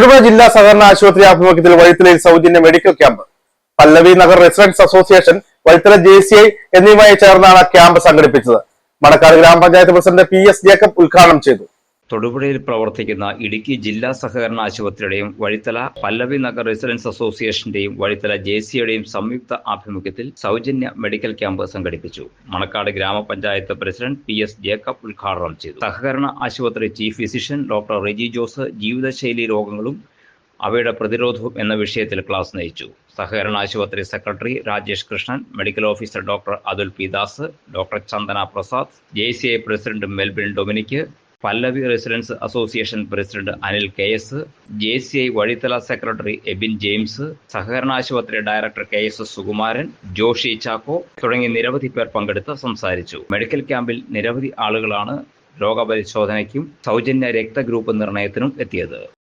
തൊടുപുഴ ജില്ലാ സഹകരണ ആശുപത്രി ആഭിമുഖ്യത്തിൽ വഴിത്തലയിൽ സൗജന്യ medical camp. Pallavi Nagar residence association Vazhithala J C I എന്നിവയുമായി ചേർന്നാണ് ക്യാമ്പ് സംഘടിപ്പിച്ചത്. മണക്കാട് ഗ്രാമപഞ്ചായത്ത് പ്രസിഡന്റ് പി എസ് ജേക്കബ് ഉദ്ഘാടനം ചെയ്തു. തൊടുപുഴയിൽ പ്രവർത്തിക്കുന്ന ഇടുക്കി ജില്ലാ സഹകരണ ആശുപത്രിയുടെയും വഴിത്തല പല്ലവി നഗർ റെസിഡൻസ് അസോസിയേഷന്റെയും വഴിത്തല ജെ സിയുടെയും സംയുക്ത ആഭിമുഖ്യത്തിൽ സൗജന്യ മെഡിക്കൽ ക്യാമ്പ് സംഘടിപ്പിച്ചു. മണക്കാട് ഗ്രാമപഞ്ചായത്ത് പ്രസിഡന്റ് പി എസ് ജേക്കബ് ഉദ്ഘാടനം ചെയ്തു. സഹകരണ ആശുപത്രി chief physician doctor Reji Jose ജീവിതശൈലി രോഗങ്ങളും അവയുടെ പ്രതിരോധവും എന്ന വിഷയത്തിൽ ക്ലാസ് നയിച്ചു. സഹകരണ ആശുപത്രി secretary Rajesh Krishnan medical officer doctor Athul P Das doctor Chandana Prasad J C I president Melbin Dominic Pallavi residence association president Anil K S J C I Vazhithala secretary Ebin James സഹകരണ ആശുപത്രി director K S Sukumaran Joshi Chacko തുടങ്ങി നിരവധി പേർ പങ്കെടുത്ത് സംസാരിച്ചു. Medical ക്യാമ്പിൽ നിരവധി ആളുകളാണ് രോഗപരിശോധനയ്ക്കും സൗജന്യ രക്തഗ്രൂപ്പ് നിർണയത്തിനും എത്തിയത്.